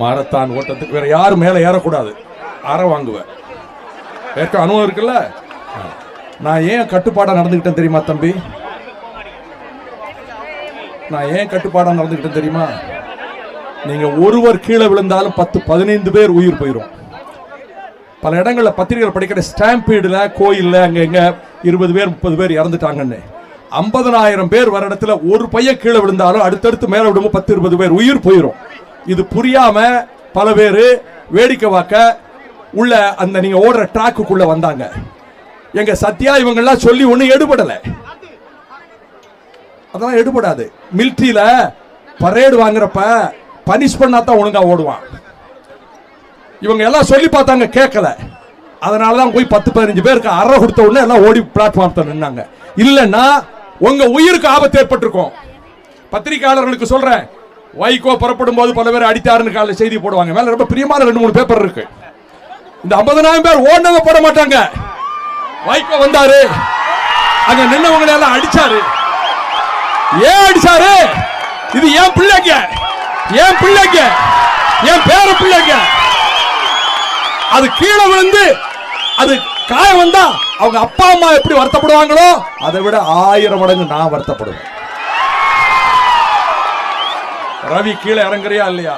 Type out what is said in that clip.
Marathon ஓட்டத்துக்கு வேற யாரும் மேலே ஏறக்கூடாது. அற வாங்குவேன் ஏற்க அனுபவம் இருக்குல்ல? நான் ஏன் கட்டுப்பாடாக நடந்துக்கிட்டேன் தெரியுமா தம்பி? நான் ஏன் கட்டுப்பாடாக நடந்துக்கிட்டேன் தெரியுமா? நீங்கள் ஒருவர் கீழே விழுந்தாலும் பத்து பதினைந்து பேர் உயிர் போயிடும் பல இடங்களில் பத்திரிகைகள் படிக்கிற ஸ்டாம்பீடில் கோயிலில் அங்கே எங்கே இருபது பேர் முப்பது பேர் இறந்துட்டாங்கன்னு. ஐம்பதனாயிரம் பேர் வர இடத்துல ஒரு பையன் கீழே விழுந்தாலும் அடுத்தடுத்து மேலே விடும்போது பத்து இருபது பேர் உயிர் போயிடும் இது புரியாம பல பேர் வேடிக்கை பார்க்க உள்ள அந்த நீங்க ஓடுற ட்ராக்குக்குள்ள வந்தாங்க. எங்க சத்யா இவங்கெல்லாம் சொல்லி ஒன்றும் எடுபடல. அதெல்லாம் எடுபடாது. மிலிட்ரியில பரேடு வாங்குறப்ப பனிஷ் பண்ணா தான் ஒழுங்கா ஓடுவான். இவங்க எல்லாம் சொல்லி பார்த்தாங்க கேட்கல. அதனால தான் போய் பத்து பதினஞ்சு பேருக்கு அற கொடுத்த உடனே எல்லாம் ஓடி பிளாட்ஃபார்ம் நின்னாங்க. இல்லைன்னா உங்க உயிருக்கு ஆபத்து ஏற்பட்டிருக்கும். பத்திரிகையாளர்களுக்கு சொல்றேன். வைகோ புறப்படும் போது பல பேர் அடித்தாருன்னு காலைல செய்தி போடுவாங்க. மேல ரொம்ப பிரியமான ரெண்டு மூணு பேப்பர் இருக்கு. இந்த 50000 பேர் ஓடினவங்க போட மாட்டாங்க. வைகோ வந்தாரு. அங்க நின்னவங்க எல்லாம் அடிச்சாரு. ஏன் அடிச்சாரு? இது ஏன் பிள்ளைங்க? ஏன் பிள்ளைங்க? என் பேர பிள்ளைங்க? அது கீழே விழுந்து அது காயம் வந்தா அவங்க அப்பா அம்மா எப்படி வருத்தப்படுவாங்களோ அதை விட ஆயிரம் மடங்கு நான் வருத்தப்படுவேன். ரவி கீழே இறங்குறியா இல்லையா?